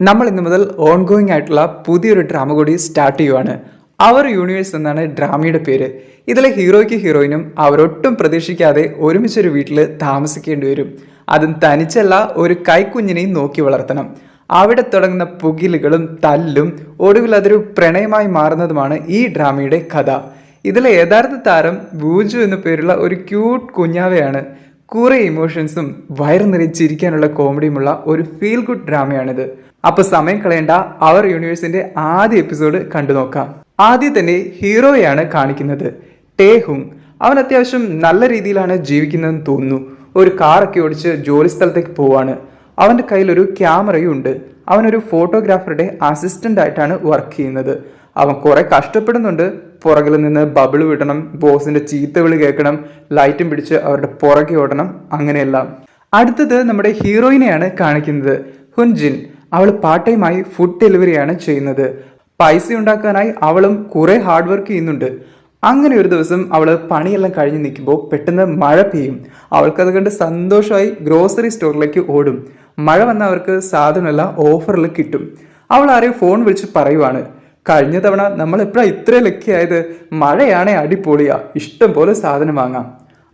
നമ്മൾ ഇന്ന് മുതൽ ഓൺ ഗോയിങ് ആയിട്ടുള്ള പുതിയൊരു ഡ്രാമ കൂടി സ്റ്റാർട്ട് ചെയ്യുവാണ്. അവർ യൂണിവേഴ്സ് എന്നാണ് ഡ്രാമയുടെ പേര്. ഇതിലെ ഹീറോയ്ക്ക് ഹീറോയിനും അവരൊട്ടും പ്രതീക്ഷിക്കാതെ ഒരുമിച്ചൊരു വീട്ടിൽ താമസിക്കേണ്ടി വരും. അതും തനിച്ചല്ല ഒരു കൈക്കുഞ്ഞിനെയും നോക്കി വളർത്തണം. അവിടെ തുടങ്ങുന്ന പുകിലുകളും തല്ലും ഒടുവിൽ അതൊരു പ്രണയമായി മാറുന്നതുമാണ് ഈ ഡ്രാമയുടെ കഥ. ഇതിലെ യഥാർത്ഥ താരം ബൂജു എന്ന പേരുള്ള ഒരു ക്യൂട്ട് കുഞ്ഞാവയാണ്. കുറെ ഇമോഷൻസും വയറ് ചിരിക്കാനുള്ള കോമഡിയുമുള്ള ഒരു ഫീൽ ഗുഡ് ഡ്രാമയാണിത് അപ്പൊ സമയം കളയേണ്ട. അവർ യൂണിവേഴ്സിന്റെ ആദ്യ എപ്പിസോഡ് കണ്ടു നോക്കാം. ആദ്യം തന്നെ ഹീറോയാണ് കാണിക്കുന്നത്. ടേഹുങ് അവൻ അത്യാവശ്യം നല്ല രീതിയിലാണ് ജീവിക്കുന്നതെന്ന് തോന്നുന്നു. ഒരു കാറൊക്കെ ഓടിച്ച് ജോലി സ്ഥലത്തേക്ക് പോവാണ്. അവന്റെ കയ്യിൽ ഒരു ക്യാമറയും ഉണ്ട്. അവനൊരു ഫോട്ടോഗ്രാഫറുടെ അസിസ്റ്റന്റ് ആയിട്ടാണ് വർക്ക് ചെയ്യുന്നത്. അവൻ കുറെ കഷ്ടപ്പെടുന്നുണ്ട്. പുറകിൽ നിന്ന് ബബിൾ വിടണം ബോസിന്റെ ചീത്ത വിളി കേൾക്കണം ലൈറ്റും പിടിച്ച് അവരുടെ പുറകെ ഓടണം അങ്ങനെയെല്ലാം. അടുത്തത് നമ്മുടെ ഹീറോയിനെയാണ് കാണിക്കുന്നത്. ഹുൻജിൻ അവൾ പാർട്ട് ടൈമായി ഫുഡ് ഡെലിവറിയാണ് ചെയ്യുന്നത്. പൈസ ഉണ്ടാക്കാനായി അവളും കുറേ ഹാർഡ് വർക്ക് ചെയ്യുന്നുണ്ട്. അങ്ങനെ ഒരു ദിവസം അവൾ പണിയെല്ലാം കഴിഞ്ഞ് നിൽക്കുമ്പോൾ പെട്ടെന്ന് മഴ പെയ്യും. അവൾക്കത് കണ്ട് സന്തോഷമായി ഗ്രോസറി സ്റ്റോറിലേക്ക് ഓടും. മഴ വന്ന അവർക്ക് സാധനമെല്ലാം ഓഫറിൽ കിട്ടും. അവൾ ആരെയും ഫോൺ വിളിച്ച് പറയുവാണ്. കഴിഞ്ഞ തവണ നമ്മൾ എപ്പോഴാണ് ഇത്ര ലക്കിയായത് മഴയാണേ അടിപൊളിയാ. ഇഷ്ടം പോലെ സാധനം വാങ്ങാം.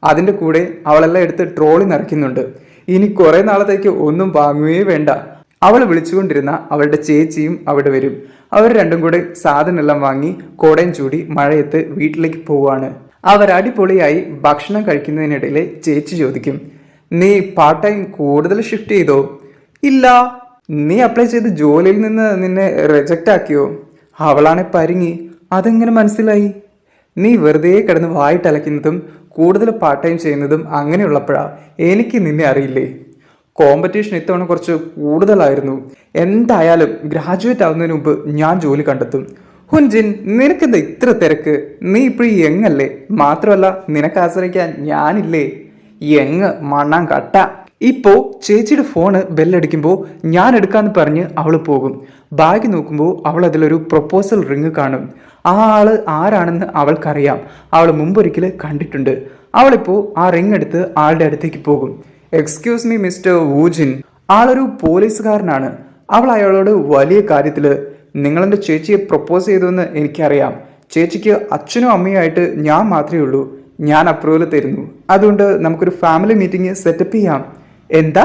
അതിന്റെ കൂടെ അവളെല്ലാം എടുത്ത് ട്രോളി നിറയ്ക്കുന്നുണ്ട് ഇനി കുറേ നാളത്തേക്ക് ഒന്നും വാങ്ങുകയേ വേണ്ട. അവൾ വിളിച്ചുകൊണ്ടിരുന്ന അവളുടെ ചേച്ചിയും അവിടെ വരും. അവർ രണ്ടും കൂടെ സാധനമെല്ലാം വാങ്ങി കോടയും ചൂടി മഴയത്ത് വീട്ടിലേക്ക് പോവുകയാണ് അവർ അടിപൊളിയായി ഭക്ഷണം കഴിക്കുന്നതിനിടയിൽ ചേച്ചി ചോദിക്കും നീ പാർട്ട് ടൈം കൂടുതൽ ഷിഫ്റ്റ് ചെയ്തോ? ഇല്ല. നീ അപ്ലൈ ചെയ്ത് ജോലിയിൽ നിന്ന് നിന്നെ റിജക്റ്റ് ആക്കിയോ? അവളാണെ പരിങ്ങി. അതെങ്ങനെ മനസ്സിലായി? നീ വെറുതെ കിടന്ന് വായിട്ടലക്കുന്നതും കൂടുതൽ പാർട്ട് ടൈം ചെയ്യുന്നതും അങ്ങനെയുള്ളപ്പോഴാ എനിക്ക് നിന്നെ അറിയില്ലേ? കോമ്പറ്റീഷൻ ഇത്തവണ കുറച്ച് കൂടുതലായിരുന്നു. എന്തായാലും ഗ്രാജുവേറ്റ് ആവുന്നതിന് മുമ്പ് ഞാൻ ജോലി കണ്ടെത്തും. ഹുൻജിൻ നിനക്കെന്താ ഇത്ര തിരക്ക്? നീ ഇപ്പോഴും യങ്ങല്ലേ മാത്രമല്ല നിനക്ക് ആശ്രയിക്കാൻ ഞാനില്ലേ? യങ് മണ്ണാൻ കട്ട. ഇപ്പോൾ ചേച്ചിയുടെ ഫോണ് ബെല്ലടിക്കുമ്പോൾ ഞാൻ എടുക്കാന്ന് പറഞ്ഞ് അവൾ പോകും. ബാഗ് നോക്കുമ്പോൾ അവൾ അതിലൊരു പ്രൊപ്പോസൽ റിങ് കാണും. ആ ആൾ ആരാണെന്ന് അവൾക്കറിയാം. അവൾ മുമ്പൊരിക്കൽ കണ്ടിട്ടുണ്ട്. അവളിപ്പോൾ ആ റിങ് എടുത്ത് ആളുടെ അടുത്തേക്ക് പോകും. എക്സ്ക്യൂസ് മീ മിസ്റ്റർ വൂജിൻ ആളൊരു പോലീസുകാരനാണ്. അവൾ അയാളോട് വലിയ കാര്യത്തിൽ നിങ്ങളെന്റെ ചേച്ചിയെ പ്രപ്പോസ് ചെയ്തുവെന്ന് എനിക്കറിയാം. ചേച്ചിക്ക് അച്ഛനും അമ്മയുമായിട്ട് ഞാൻ മാത്രമേ ഉള്ളൂ. ഞാൻ അപ്രൂവൽ തരുന്നു. അതുകൊണ്ട് നമുക്കൊരു ഫാമിലി മീറ്റിംഗ് സെറ്റപ്പ് ചെയ്യാം. എന്താ?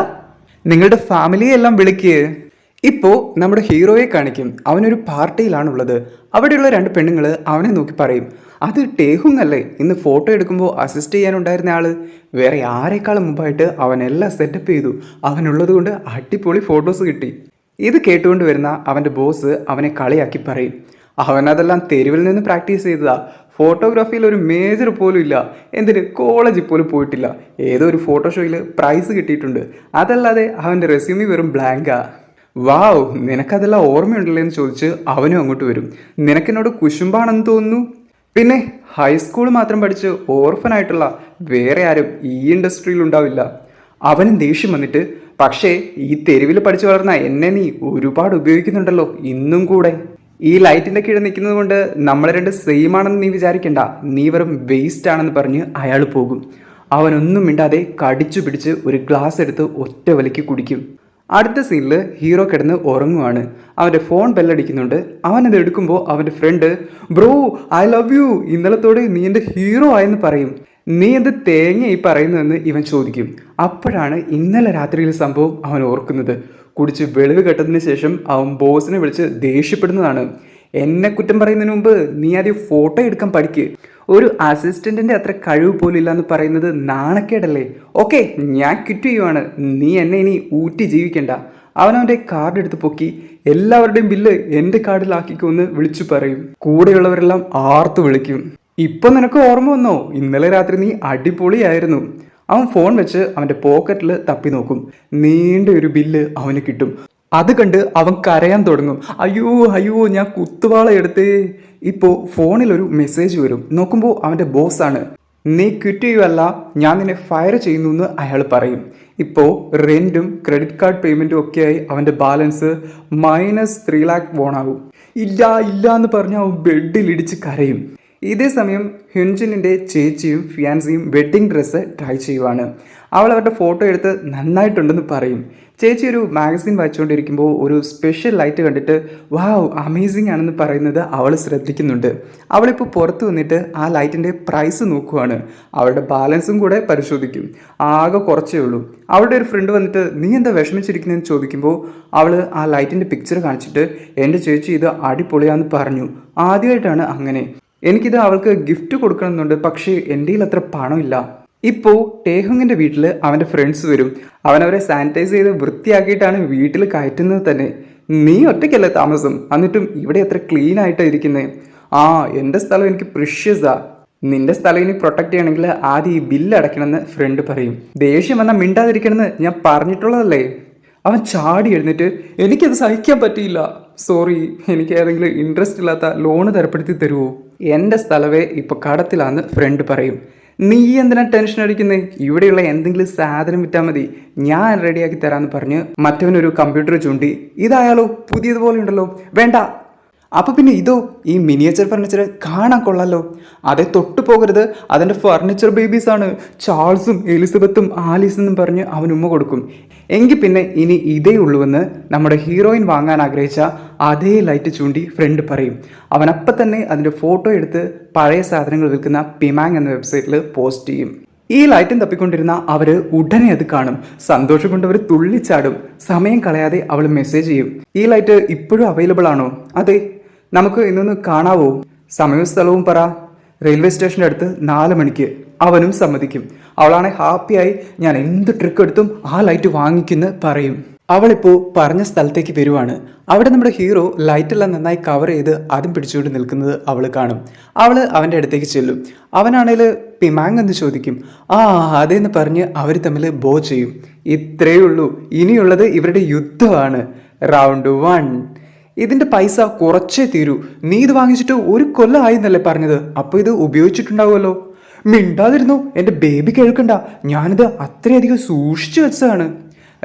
നിങ്ങളുടെ ഫാമിലിയെ എല്ലാം വിളിക്കേ. ഇപ്പോൾ നമ്മുടെ ഹീറോയെ കാണിക്കും. അവനൊരു പാർട്ടിയിലാണുള്ളത്. അവിടെയുള്ള രണ്ട് പെണ്ണുങ്ങൾ അവനെ നോക്കി പറയും. അത് ടേഹുങ് അല്ലേ ഇന്ന് ഫോട്ടോ എടുക്കുമ്പോൾ അസിസ്റ്റ് ചെയ്യാനുണ്ടായിരുന്ന ആൾ വേറെ ആരെക്കാളും മുമ്പായിട്ട് അവനെല്ലാം സെറ്റപ്പ് ചെയ്തു. അവനുള്ളത് കൊണ്ട് അടിപൊളി ഫോട്ടോസ് കിട്ടി. ഇത് കേട്ടുകൊണ്ട് വരുന്ന അവന്റെ ബോസ് അവനെ കളിയാക്കി പറയും. അവനതെല്ലാം തെരുവിൽ നിന്ന് പ്രാക്ടീസ് ചെയ്തതാ. ഫോട്ടോഗ്രാഫിയിൽ ഒരു മേജർ പോലും ഇല്ല. എന്തിന്? കോളേജിൽ പോലും പോയിട്ടില്ല. ഏതോ ഒരു ഫോട്ടോഷോയിൽ പ്രൈസ് കിട്ടിയിട്ടുണ്ട്. അതല്ലാതെ അവന്റെ റെസ്യൂമി വെറും ബ്ലാങ്കാ വാവ് നിനക്കതെല്ലാം ഓർമ്മയുണ്ടല്ലേ എന്ന് ചോദിച്ച് അവനും അങ്ങോട്ട് വരും. നിനക്കെന്നോട് കുശുമ്പാണെന്ന് തോന്നുന്നു? പിന്നെ ഹൈസ്കൂൾ മാത്രം പഠിച്ച് ഓർഫനായിട്ടുള്ള വേറെ ആരും ഈ ഇൻഡസ്ട്രിയിൽ ഉണ്ടാവില്ല. അവനും ദേഷ്യം വന്നിട്ട് പക്ഷേ ഈ തെരുവിൽ പഠിച്ചു വളർന്ന എന്നെ നീ ഒരുപാട് ഉപയോഗിക്കുന്നുണ്ടല്ലോ ഇന്നും കൂടെ. ഈ ലൈറ്റിന്റെ കീഴിൽ നിൽക്കുന്നത് കൊണ്ട് നമ്മൾ രണ്ട് സെയിം ആണെന്ന് നീ വിചാരിക്കണ്ട. നീ വെറും വേസ്റ്റ് ആണെന്ന് പറഞ്ഞ് അയാൾ പോകും. അവനൊന്നും മിണ്ടാതെ കടിച്ചു പിടിച്ച് ഒരു ഗ്ലാസ് എടുത്ത് ഒറ്റ വലിക്ക് കുടിക്കും. അടുത്ത സീനിൽ ഹീറോ കിടന്ന് ഉറങ്ങുവാണ്. അവന്റെ ഫോൺ ബെല്ലടിക്കുന്നുണ്ട്. അവൻ അത് എടുക്കുമ്പോൾ അവന്റെ friend bro I love you ഇന്നലത്തോടെ നീ എന്റെ ഹീറോ ആയെന്ന് പറയും. നീ എന്ത് തേങ്ങ ഈ പറയുന്നതെന്ന് ഇവൻ ചോദിക്കും. അപ്പോഴാണ് ഇന്നലെ രാത്രിയിലെ സംഭവം അവൻ ഓർക്കുന്നത്. കുടിച്ച് വെളിവ് കെട്ടതിന് ശേഷം അവൻ ബോസിനെ വിളിച്ച് ദേഷ്യപ്പെടുന്നതാണ്. എന്നെ കുറ്റം പറയുന്നതിന് മുമ്പ് നീ ആദ്യം ഫോട്ടോ എടുക്കാൻ പഠിക്ക്. ഒരു അസിസ്റ്റന്റിന്റെ അത്ര കഴിവ് പോലും എന്ന് പറയുന്നത് നാണക്കേടല്ലേ? ഓക്കെ ഞാൻ ക്വിറ്റ് ചെയ്യുവാണ്. നീ എന്നെ ഇനി ഊറ്റി ജീവിക്കണ്ട. അവനവന്റെ കാർഡ് എടുത്ത് പൊക്കി എല്ലാവരുടെയും ബില്ല് എന്റെ എന്ന് വിളിച്ചു പറയും. കൂടെയുള്ളവരെല്ലാം ആർത്തു വിളിക്കും. ഇപ്പൊ നിനക്ക് ഓർമ്മ വന്നോ? ഇന്നലെ രാത്രി നീ അടിപൊളിയായിരുന്നു. അവൻ ഫോൺ വെച്ച് അവന്റെ പോക്കറ്റിൽ തപ്പി നോക്കും. നീണ്ട ഒരു ബില്ല് അവന് കിട്ടും. അത് കണ്ട് അവൻ കരയാൻ തുടങ്ങും. അയ്യോ അയ്യോ ഞാൻ കുത്തുവാള എടുത്ത്. ഇപ്പോൾ ഫോണിൽ ഒരു മെസ്സേജ് വരും നോക്കുമ്പോൾ അവന്റെ ബോസാണ് നീ ക്വിറ്റ് ചെയ്യുവല്ല ഞാൻ നിന്നെ ഫയർ ചെയ്യുന്നു എന്ന് അയാൾ പറയും. ഇപ്പോൾ റെന്റും ക്രെഡിറ്റ് കാർഡ് പേയ്മെന്റും ഒക്കെയായി അവന്റെ ബാലൻസ് മൈനസ് ത്രീ ലാക്ക് വോണാകും ഇല്ല ഇല്ല എന്ന് പറഞ്ഞ് അവൻ ബെഡിൽ ഇടിച്ച് കരയും. ഇതേ സമയം ഹ്യുൻജിനിന്റെ ചേച്ചിയും ഫിയാൻസിയും വെഡ്ഡിംഗ് ഡ്രസ്സ് ട്രൈ ചെയ്യുവാണ്. അവൾ അവരുടെ ഫോട്ടോ എടുത്ത് നന്നായിട്ടുണ്ടെന്ന് പറയും. ചേച്ചി ഒരു മാഗസിൻ വായിച്ചുകൊണ്ടിരിക്കുമ്പോൾ ഒരു സ്പെഷ്യൽ ലൈറ്റ് കണ്ടിട്ട് വാവ് അമേസിംഗ് ആണെന്ന് പറയുന്നത് അവൾ ശ്രദ്ധിക്കുന്നുണ്ട്. അവളിപ്പോൾ പുറത്ത് വന്നിട്ട് ആ ലൈറ്റിന്റെ പ്രൈസ് നോക്കുവാണ്. അവളുടെ ബാലൻസും കൂടെ പരിശോധിക്കും. ആകെ കുറച്ചേ ഉള്ളൂ. അവളുടെ ഒരു ഫ്രണ്ട് വന്നിട്ട് നീ എന്താ വിഷമിച്ചിരിക്കുന്നതെന്ന് ചോദിക്കുമ്പോൾ അവൾ ആ ലൈറ്റിന്റെ പിക്ചർ കാണിച്ചിട്ട് എന്റെ ചേച്ചി ഇത് അടിപൊളിയാന്ന് പറഞ്ഞു. ആദ്യമായിട്ടാണ് അങ്ങനെ. എനിക്കിത് അവൾക്ക് ഗിഫ്റ്റ് കൊടുക്കണമെന്നുണ്ട് പക്ഷേ എന്റെ കയ്യിൽ അത്ര പണമില്ല. ഇപ്പോൾ ടേഹുങ്ങിന്റെ വീട്ടിൽ അവന്റെ ഫ്രണ്ട്സ് വരും. അവനവരെ സാനിറ്റൈസ് ചെയ്ത് വൃത്തിയാക്കിയിട്ടാണ് വീട്ടിൽ കയറ്റുന്നത് തന്നെ. നീ ഒറ്റയ്ക്കല്ലേ താമസം? എന്നിട്ടും ഇവിടെ എത്ര ക്ലീൻ ആയിട്ടാണ് ഇരിക്കുന്നത് ആ എന്റെ സ്ഥലം എനിക്ക് പ്രിഷ്യസാ നിന്റെ സ്ഥലം ഇനി പ്രൊട്ടക്ട് ചെയ്യണമെങ്കിൽ ആദ്യം ഈ ബില്ല് അടയ്ക്കണമെന്ന് ഫ്രണ്ട് പറയും. ദേഷ്യം വന്നാൽ മിണ്ടാതിരിക്കണമെന്ന് ഞാൻ പറഞ്ഞിട്ടുള്ളതല്ലേ? അവൻ ചാടി എഴുന്നിട്ട് എനിക്കത് സഹിക്കാൻ പറ്റിയില്ല. സോറി എനിക്ക് ഏതെങ്കിലും ഇൻട്രസ്റ്റ് ഇല്ലാത്ത ലോണ് തരപ്പെടുത്തി തരുമോ എന്റെ സ്ഥലവേ ഇപ്പോൾ കടത്തിലാന്ന് ഫ്രണ്ട് പറയും. നീ എന്തിനാ ടെൻഷൻ അടിക്കുന്നത് ഇവിടെയുള്ള എന്തെങ്കിലും സാധനം വിറ്റാൽ മതി. ഞാൻ റെഡിയാക്കി തരാമെന്ന് പറഞ്ഞ് മറ്റവനൊരു കമ്പ്യൂട്ടർ ചൂണ്ടി ഇതായാലോ പുതിയതുപോലെ ഉണ്ടല്ലോ. വേണ്ട അപ്പൊ പിന്നെ ഇതോ ഈ മിനിയേച്ചർ ഫർണിച്ചർ കാണാൻ കൊള്ളാലോ. അതെ തൊട്ടു പോകരുത്. അതിന്റെ ഫർണിച്ചർ ബേബീസാണ് ചാൾസും എലിസബത്തും ആലീസ് എന്നും പറഞ്ഞ് അവൻ ഉമ്മ കൊടുക്കും. എങ്കിൽ പിന്നെ ഇനി ഇതേ ഉള്ളൂവെന്ന് നമ്മുടെ ഹീറോയിൻ വാങ്ങാൻ ആഗ്രഹിച്ച അതേ ലൈറ്റ് ചൂണ്ടി ഫ്രണ്ട് പറയും. അവനപ്പം തന്നെ അതിന്റെ ഫോട്ടോ എടുത്ത് പഴയ സാധനങ്ങൾ വിൽക്കുന്ന പിമാങ് എന്ന വെബ്സൈറ്റിൽ പോസ്റ്റ് ചെയ്യും. ഈ ലൈറ്റും തപ്പിക്കൊണ്ടിരുന്ന അവർ ഉടനെ അത് കാണും. സന്തോഷം കൊണ്ട് അവർ തുള്ളിച്ചാടും. സമയം കളയാതെ അവൾ മെസ്സേജ് ചെയ്യും. ഈ ലൈറ്റ് ഇപ്പോഴും അവൈലബിൾ ആണോ? അതെ നമുക്ക് ഇന്നൊന്ന് കാണാവോ? സമയവും സ്ഥലവും പറ. റെയിൽവേ സ്റ്റേഷന്റെ അടുത്ത് നാല് മണിക്ക് അവനും സമ്മതിക്കും. അവളാണെ ഹാപ്പിയായി ഞാൻ എന്ത് ട്രിക്ക് എടുത്തും ആ ലൈറ്റ് വാങ്ങിക്കുന്ന് പറയും. അവളിപ്പോൾ പറഞ്ഞ സ്ഥലത്തേക്ക് വരുവാണ്. അവിടെ നമ്മുടെ ഹീറോ ലൈറ്റെല്ലാം നന്നായി കവർ ചെയ്ത് അതും പിടിച്ചുകൊണ്ട് നിൽക്കുന്നത് അവൾ കാണും. അവൾ അവന്റെ അടുത്തേക്ക് ചെല്ലും. അവനാണേൽ പിമാങ് എന്ന് ചോദിക്കും. ആ അതെന്ന് പറഞ്ഞ് അവർ തമ്മിൽ ബോ ചെയ്യും. ഇത്രയേ ഉള്ളൂ ഇനിയുള്ളത് ഇവരുടെ യുദ്ധമാണ്. റൗണ്ട് വൺ ഇതിന്റെ പൈസ കുറച്ചേ തീരൂ. നീ ഇത് വാങ്ങിച്ചിട്ട് ഒരു കൊല്ലം ആയിന്നല്ലേ പറഞ്ഞത്? അപ്പോൾ ഇത് ഉപയോഗിച്ചിട്ടുണ്ടാവുമല്ലോ. മിണ്ടാതിരുന്നു. എന്റെ ബേബി കേൾക്കണ്ട. ഞാനിത് അത്രയധികം സൂക്ഷിച്ചു വെച്ചതാണ്.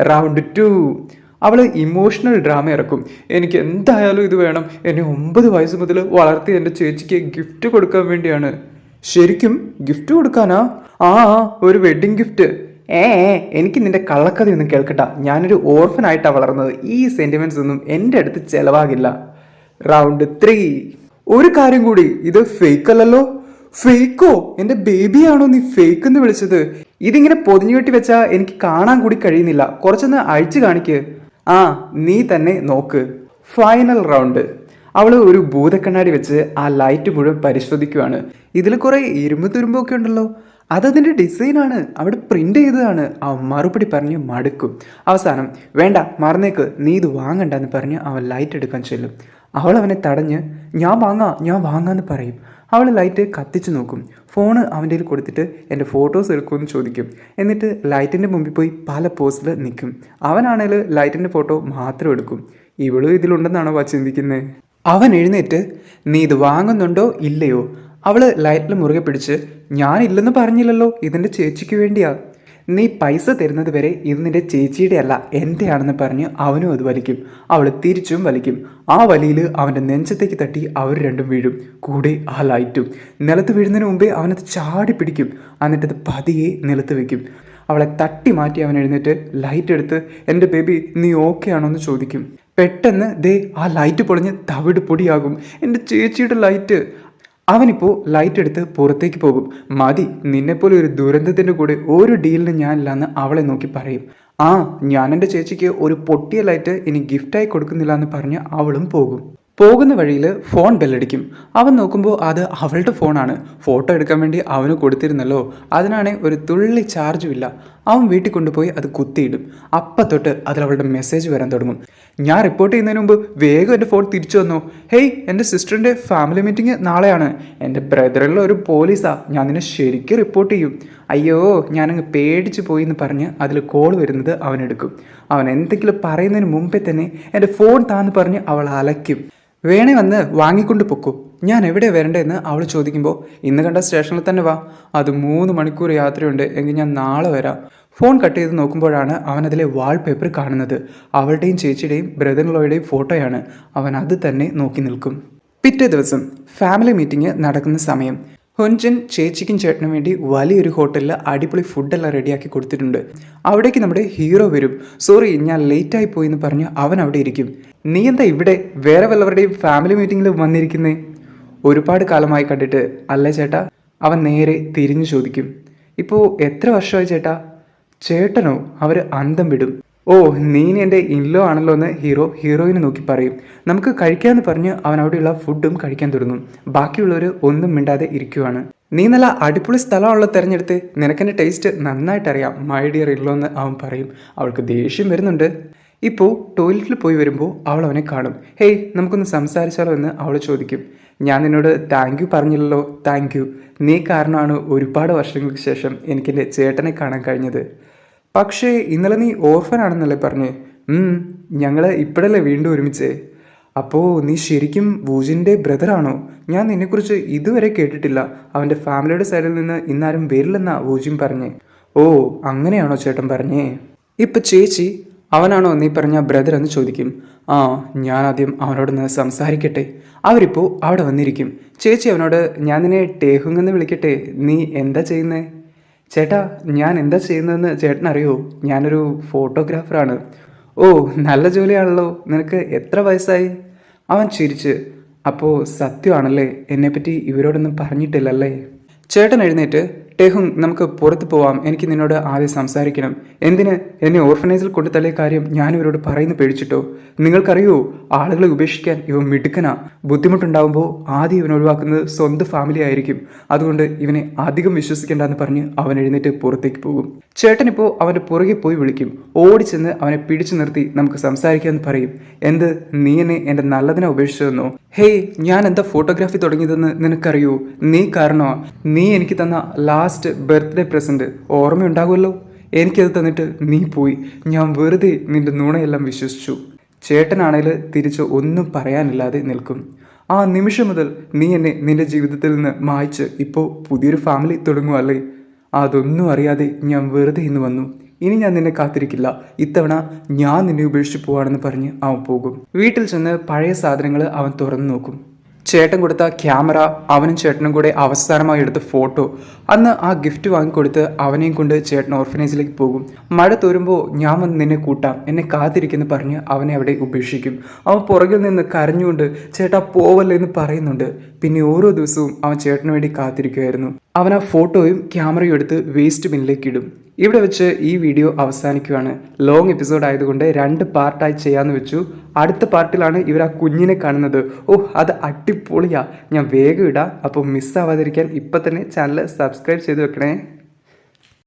Round two. അവൾ ഇമോഷണൽ ഡ്രാമ ഇറക്കും. എനിക്ക് എന്തായാലും ഇത് വേണം. എന്നെ ഒമ്പത് വയസ്സ് മുതൽ വളർത്തി എന്റെ ചേച്ചിക്ക് ഗിഫ്റ്റ് കൊടുക്കാൻ വേണ്ടിയാണ്. ശരിക്കും ഗിഫ്റ്റ് കൊടുക്കാനാ? ആ ഒരു വെഡിങ് ഗിഫ്റ്റ്. ഏ എനിക്ക് നിന്റെ കള്ളക്കഥയൊന്നും കേൾക്കട്ട ഞാനൊരു ഓർഫനായിട്ടാണ് വളർന്നത്. ഈ സെന്റിമെന്റ്സ് ഒന്നും എന്റെ അടുത്ത് ചെലവാകില്ല. റൗണ്ട് ത്രീ ഒരു കാര്യം കൂടി. ഇത് ഫേക്ക് അല്ലല്ലോ. ഫേക്കോ എന്റെ ബേബിയാണോ നീ ഫേക്ക് എന്ന് വിളിച്ചത്? ഇതിങ്ങനെ പൊതിഞ്ഞു കെട്ടി വെച്ചാ എനിക്ക് കാണാൻ കൂടി കഴിയുന്നില്ല. കുറച്ചൊന്ന് അഴിച്ചു കാണിക്ക്. ആ നീ തന്നെ നോക്ക്. ഫൈനൽ റൗണ്ട് അവൾ ഒരു ഭൂതക്കണ്ണാടി വെച്ച് ആ ലൈറ്റ് മുഴുവൻ പരിശോധിക്കുവാണ്. ഇതിൽ കുറെ ഇരുമ്പ് തുരുമ്പൊക്കെ ഉണ്ടല്ലോ. അതതിന്റെ ഡിസൈനാണ് അവിടെ പ്രിന്റ് ചെയ്തതാണ്. അവൻ മറുപടി പറഞ്ഞ് മടുക്കും. അവസാനം വേണ്ട മറന്നേക്ക്. നീ ഇത് വാങ്ങണ്ട എന്ന് പറഞ്ഞ് അവൻ ലൈറ്റ് എടുക്കാൻ ചെല്ലും. അവൾ അവനെ തടഞ്ഞ് ഞാൻ വാങ്ങാം ഞാൻ വാങ്ങാമെന്ന് പറയും. അവൾ ലൈറ്റ് കത്തിച്ച് നോക്കും. ഫോണ് അവന്റെ കയ്യിൽ കൊടുത്തിട്ട് എന്റെ ഫോട്ടോസ് എടുക്കുമെന്ന് ചോദിക്കും. എന്നിട്ട് ലൈറ്റിന്റെ മുമ്പിൽ പോയി പല പോസിൽ നിൽക്കും. അവനാണെങ്കിൽ ലൈറ്റിന്റെ ഫോട്ടോ മാത്രം എടുക്കും. ഇവളും ഇതിലുണ്ടെന്നാണോ വാ ചിന്തിക്കുന്നത് അവൻ എഴുന്നേറ്റ് നീ ഇത് വാങ്ങുന്നുണ്ടോ? ഇല്ലയോ? അവൾ ലൈറ്റിൽ മുറുകെ പിടിച്ച് ഞാനില്ലെന്ന് പറഞ്ഞില്ലല്ലോ ഇതിന്റെ ചേച്ചിക്ക് വേണ്ടിയാ. നീ പൈസ തരുന്നത് വരെ ഇത് നിന്റെ ചേച്ചിയുടെ അല്ല എന്റെ ആണെന്ന് പറഞ്ഞ് അവനും അത് വലിക്കും. അവൾ തിരിച്ചും വലിക്കും. ആ വലിയിൽ അവന്റെ നെഞ്ചത്തേക്ക് തട്ടി അവർ രണ്ടും വീഴും. കൂടെ ആ ലൈറ്റും. നിലത്ത് വീഴുന്നതിന് മുമ്പേ അവനത് ചാടി പിടിക്കും. എന്നിട്ടത് പതിയെ നിലത്ത് വെക്കും. അവളെ തട്ടി മാറ്റി അവൻ എഴുന്നേറ്റ് ലൈറ്റ് എടുത്ത് എന്റെ ബേബി നീ ഓക്കെ ആണോ എന്ന് ചോദിക്കും. പെട്ടെന്ന് ദേ ആ ലൈറ്റ് പൊളിഞ്ഞ് തവിട് പൊടിയാകും. എന്റെ ചേച്ചിയുടെ ലൈറ്റ്. അവനിപ്പോൾ ലൈറ്റ് എടുത്ത് പുറത്തേക്ക് പോകും. മതി നിന്നെപ്പോലെ ഒരു ദുരന്തത്തിന്റെ കൂടെ ഒരു ഡീലിന് ഞാനില്ലാന്ന് അവളെ നോക്കി പറയും. ആ ഞാൻ എന്റെ ചേച്ചിക്ക് ഒരു പൊട്ടിയ ലൈറ്റ് ഇനി ഗിഫ്റ്റായി കൊടുക്കുന്നില്ല എന്ന് പറഞ്ഞ് അവളും പോകും. പോകുന്ന വഴിയിൽ ഫോൺ ബെല്ലടിക്കും. അവൻ നോക്കുമ്പോൾ അത് അവളുടെ ഫോണാണ്. ഫോട്ടോ എടുക്കാൻ വേണ്ടി അവന് കൊടുത്തിരുന്നല്ലോ. അതിനാണെ ഒരു തുള്ളി ചാർജും ഇല്ല. അവൻ വീട്ടിൽ കൊണ്ടുപോയി അത് കുത്തിയിടും. അപ്പം തൊട്ട് അതിൽ അവളുടെ മെസ്സേജ് വരാൻ തുടങ്ങും. ഞാൻ റിപ്പോർട്ട് ചെയ്യുന്നതിന് മുമ്പ് വേഗം എന്റെ ഫോൺ തിരിച്ചു വന്നു ഹേയ് എന്റെ സിസ്റ്ററിന്റെ ഫാമിലി മീറ്റിംഗ് നാളെയാണ്. എന്റെ ബ്രദറിലുള്ള ഒരു പോലീസാ ഞാൻ നിന്നെ ശരിക്കും റിപ്പോർട്ട് ചെയ്യും. അയ്യോ ഞാനങ്ങ് പേടിച്ചു പോയി എന്ന് പറഞ്ഞ് അതിൽ കോൾ വരുന്നത് അവനെടുക്കും അവൻ എന്തെങ്കിലും പറയുന്നതിന് മുമ്പേ തന്നെ എന്റെ ഫോൺ താന്ന് പറഞ്ഞ് അവൾ അലയ്ക്കും. വേണേ വന്ന് വാങ്ങിക്കൊണ്ട് പൊക്കൂ. ഞാൻ എവിടെ വരണ്ടേന്ന് അവൾ ചോദിക്കുമ്പോൾ ഇന്ന് കണ്ട സ്റ്റേഷനിൽ തന്നെ വാ. അത് മൂന്ന് മണിക്കൂർ യാത്രയുണ്ട്. എങ്കിൽ ഞാൻ നാളെ വരാം. ഫോൺ കട്ട് ചെയ്ത് നോക്കുമ്പോഴാണ് അവൻ അതിലെ വാൾപേപ്പർ കാണുന്നത്. അവളുടെയും ചേച്ചിയുടെയും ബ്രദറിലോയുടെയും ഫോട്ടോയാണ് അവൻ അത് തന്നെ നോക്കി നിൽക്കും. പിറ്റേ ദിവസം ഫാമിലി മീറ്റിംഗ് നടക്കുന്ന സമയം. ഹുൻജൻ ചേച്ചിക്കും ചേട്ടനും വേണ്ടി വലിയൊരു ഹോട്ടലിൽ അടിപൊളി ഫുഡെല്ലാം റെഡിയാക്കി കൊടുത്തിട്ടുണ്ട്. അവിടേക്ക് നമ്മുടെ ഹീറോ വരും. സോറി ഞാൻ ലേറ്റായി പോയി എന്ന് പറഞ്ഞ് അവൻ അവിടെ ഇരിക്കും. നീ എന്താ ഇവിടെ വേറെ വല്ലവരുടെയും ഫാമിലി മീറ്റിംഗിൽ വന്നിരിക്കുന്നേ? ഒരുപാട് കാലമായി കണ്ടിട്ട് അല്ലേ ചേട്ടാ? അവൻ നേരെ തിരിഞ്ഞു ചോദിക്കും. ഇപ്പോൾ എത്ര വർഷമായി ചേട്ടാ? ചേട്ടനോ? അവർ അന്തം വിടും. ഓ നീ എന്റെ ഇൻലോ ആണല്ലോ എന്ന് ഹീറോ ഹീറോയിനെ നോക്കി പറയും. നമുക്ക് കഴിക്കാമെന്ന് പറഞ്ഞ് അവൻ അവിടെയുള്ള ഫുഡും കഴിക്കാൻ തുടങ്ങും. ബാക്കിയുള്ളവർ ഒന്നും മിണ്ടാതെ ഇരിക്കുവാണ്. നീ നല്ല അടിപൊളി സ്ഥലമാണല്ലോ തിരഞ്ഞെടുത്ത്. നിനക്കെന്റെ ടേസ്റ്റ് നന്നായിട്ടറിയാം. മൈ ഡിയർ ഇല്ലോ എന്ന് അവൻ പറയും. അവൾക്ക് ദേഷ്യം വരുന്നുണ്ട്. ഇപ്പോൾ ടോയ്ലറ്റിൽ പോയി വരുമ്പോൾ അവൾ അവനെ കാണും. ഹേയ് നമുക്കൊന്ന് സംസാരിച്ചാലോ എന്ന് അവൾ ചോദിക്കും. ഞാൻ നിന്നോട് താങ്ക് യു പറഞ്ഞില്ലല്ലോ. താങ്ക് യു നീ കാരണമാണ് ഒരുപാട് വർഷങ്ങൾക്ക് ശേഷം എനിക്കെന്റെ ചേട്ടനെ കാണാൻ കഴിഞ്ഞത്. പക്ഷേ ഇന്നലെ നീ ഓർഫൻ ആണെന്നല്ലേ പറഞ്ഞേ ഞങ്ങൾ ഇപ്പോഴല്ലേ വീണ്ടും ഒരുമിച്ച്? അപ്പോൾ നീ ശരിക്കും വൂജിന്റെ ബ്രദറാണോ? ഞാൻ നിന്നെക്കുറിച്ച് ഇതുവരെ കേട്ടിട്ടില്ല. അവന്റെ ഫാമിലിയുടെ സൈഡിൽ നിന്ന് ഇന്നാരും വരില്ലെന്നാ വൂജിൻ പറഞ്ഞേ. ഓ അങ്ങനെയാണോ ചേട്ടൻ പറഞ്ഞേ? ഇപ്പം ചേച്ചി അവനാണോ നീ പറഞ്ഞ ബ്രദർ എന്ന് ചോദിക്കും. ആ ഞാൻ ആദ്യം അവനോടൊന്ന് സംസാരിക്കട്ടെ. അവരിപ്പോൾ അവിടെ വന്നിരിക്കും. ചേച്ചി അവനോട് ഞാൻ നിന്നെ ടേഹുങ് എന്ന് വിളിക്കട്ടെ. നീ എന്താ ചെയ്യുന്നേ? ചേട്ടാ ഞാൻ എന്താ ചെയ്യുന്നതെന്ന് ചേട്ടൻ അറിയോ ഞാനൊരു ഫോട്ടോഗ്രാഫറാണ്. ഓ നല്ല ജോലിയാണല്ലോ. നിനക്ക് എത്ര വയസ്സായി? അവൻ ചിരിച്ച്. അപ്പോൾ സത്യമാണല്ലേ? എന്നെപ്പറ്റി ഇവരോടൊന്നും പറഞ്ഞിട്ടില്ലല്ലേ? ചേട്ടൻ എഴുന്നേറ്റ് ടെഹും നമുക്ക് പുറത്തു പോവാം. എനിക്ക് നിന്നോട് ആദ്യം സംസാരിക്കണം. എന്തിന്? എന്നെ ഓർഫനേജിൽ കൊണ്ടു തള്ളിയ കാര്യം ഞാൻ ഇവരോട് പറയുന്നു പേടിച്ചിട്ടോ? നിങ്ങൾക്കറിയോ ആളുകളെ ഉപേക്ഷിക്കാൻ ഇവ മിടുക്കനാ. ബുദ്ധിമുട്ടുണ്ടാകുമ്പോൾ ആദ്യം ഇവൻ ഒഴിവാക്കുന്നത് സ്വന്തം ഫാമിലി ആയിരിക്കും. അതുകൊണ്ട് ഇവനെ അധികം വിശ്വസിക്കേണ്ടെന്ന് പറഞ്ഞ് അവൻ എഴുന്നേറ്റ് പുറത്തേക്ക് പോകും. ചേട്ടൻ ഇപ്പോൾ അവന്റെ പുറകെ പോയി വിളിക്കും. ഓടിച്ചെന്ന് അവനെ പിടിച്ചു നിർത്തി നമുക്ക് സംസാരിക്കാമെന്ന് പറയും. എന്ത്? നീ എന്നെ എന്റെ നല്ലതിനെ ഉപേക്ഷിച്ചതെന്നോ? ഹേയ് ഞാൻ എന്താ ഫോട്ടോഗ്രാഫി തുടങ്ങിയതെന്ന് നിനക്കറിയോ? നീ കാരണമാ. നീ എനിക്ക് തന്ന ലാസ്റ്റ് ബർത്ത്ഡേ പ്രസന്റ് ഓർമ്മയുണ്ടാകുമല്ലോ. എനിക്കത് തന്നിട്ട് നീ പോയി. ഞാൻ വെറുതെ നിന്റെ നുണയെല്ലാം വിശ്വസിച്ചു. ചേട്ടനാണേൽ തിരിച്ച് ഒന്നും പറയാനില്ലാതെ നിൽക്കും. ആ നിമിഷം മുതൽ നീ എന്നെ നിന്റെ ജീവിതത്തിൽ നിന്ന് മായ്ച്ച് ഇപ്പോൾ പുതിയൊരു ഫാമിലി തുടങ്ങുമല്ലേ അതൊന്നും അറിയാതെ ഞാൻ വെറുതെ ഇന്ന് വന്നു. ഇനി ഞാൻ നിന്നെ കാത്തിരിക്കില്ല. ഇത്തവണ ഞാൻ നിന്നെ ഉപേക്ഷിച്ച് പോവാണെന്ന് പറഞ്ഞ് അവൻ പോകും. വീട്ടിൽ ചെന്ന് പഴയ സാധനങ്ങൾ അവൻ തുറന്നു നോക്കും. ചേട്ടൻ കൊടുത്ത ക്യാമറ അവനും ചേട്ടനും കൂടെ അവസാനമായി എടുത്ത ഫോട്ടോ. അന്ന് ആ ഗിഫ്റ്റ് വാങ്ങിക്കൊടുത്ത് അവനെയും കൊണ്ട് ചേട്ടൻ ഓർഫനേജിലേക്ക് പോകും. മഴ തോരുമ്പോൾ ഞാൻ വന്ന് നിന്നെ കൂട്ടാം. എന്നെ കാത്തിരിക്കുന്നു പറഞ്ഞ് അവനെ അവിടെ ഉപേക്ഷിക്കും. അവൻ പുറകിൽ നിന്ന് കരഞ്ഞുകൊണ്ട് ചേട്ടാ പോവല്ലേ എന്ന് പറയുന്നുണ്ട്. പിന്നെ ഓരോ ദിവസവും അവൻ ചേട്ടന് വേണ്ടി കാത്തിരിക്കുമായിരുന്നു അവൻ ആ ഫോട്ടോയും ക്യാമറയും എടുത്ത് വേസ്റ്റ് ബിന്നിലേക്ക് ഇടും. ഇവിടെ വെച്ച് ഈ വീഡിയോ അവസാനിക്കുകയാണ്. ലോങ് എപ്പിസോഡ് ആയതുകൊണ്ട് രണ്ട് പാർട്ടായി ചെയ്യാമെന്ന് വെച്ചു. അടുത്ത പാർട്ടിലാണ് ഇവർ ആ കുഞ്ഞിനെ കാണുന്നത്. ഓ അത് അടിപൊളിയാ. ഞാൻ വേഗം ഇടാം. അപ്പോൾ മിസ്സാവാതിരിക്കാൻ ഇപ്പം തന്നെ ചാനൽ സബ്സ്ക്രൈബ് ചെയ്ത് വെക്കണേ.